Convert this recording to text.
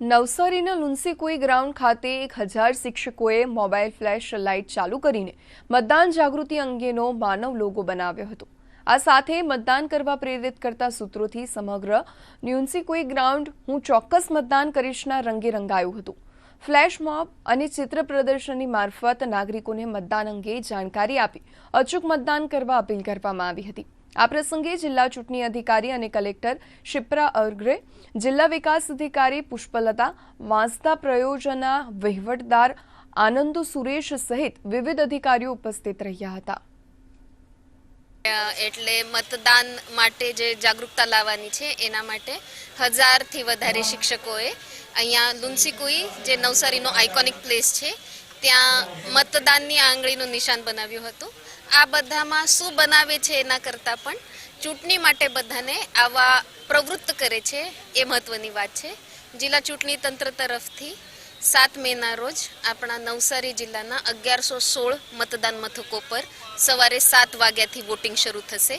નવસારીના લુન્સીકુઈ ગ્રાઉન્ડ ખાતે એક હજાર શિક્ષકોએ મોબાઈલ ફ્લેશ લાઇટ ચાલુ કરીને મતદાન જાગૃતિ અંગેનો માનવ લોગો બનાવ્યો હતો. આ સાથે મતદાન કરવા પ્રેરિત કરતા સૂત્રોથી સમગ્ર ન્યુન્સીકુઈ ગ્રાઉન્ડ હું ચોક્કસ મતદાન કરીશના રંગે રંગાયું હતું. ફ્લેશ મોબ અને ચિત્ર પ્રદર્શનની મારફત નાગરિકોને મતદાન અંગે જાણકારી આપી અચૂક મતદાન કરવા અપીલ કરવામાં આવી હતી. આ પ્રસંગે જિલ્લા ચૂંટણી અધિકારી અને કલેક્ટર શિપ્રા અર્ગ્રે જિલ્લા વિકાસ અધિકારી પુષ્પલતા, વાંસદા પ્રયોજના વહીવટદાર આનંદુ સુરેશ સહિત વિવિધ અધિકારીઓ ઉપસ્થિત રહ્યા હતા. એટલે મતદાન માટે જે જાગૃતતા લાવવાની છે, એના માટે હજારથી વધારે શિક્ષકોએ અહીંયા લુન્સીકુઈ, જે નવસારીનો આઇકોનિક પ્લેસ છે, ત્યાં મતદાનની આંગળીનું નિશાન બનાવ્યું હતું. આ બધામાં શું બનાવે છે એના કરતાં પણ ચૂંટણી માટે બધાને આવા પ્રવૃત્ત કરે છે એ મહત્વની વાત છે. જિલ્લા ચૂંટણી તંત્ર તરફથી સાત મેના રોજ આપણા નવસારી જિલ્લાના અગિયારસો સોળ મતદાન મથકો પર સવારે સાત વાગ્યાથી વોટિંગ શરૂ થશે.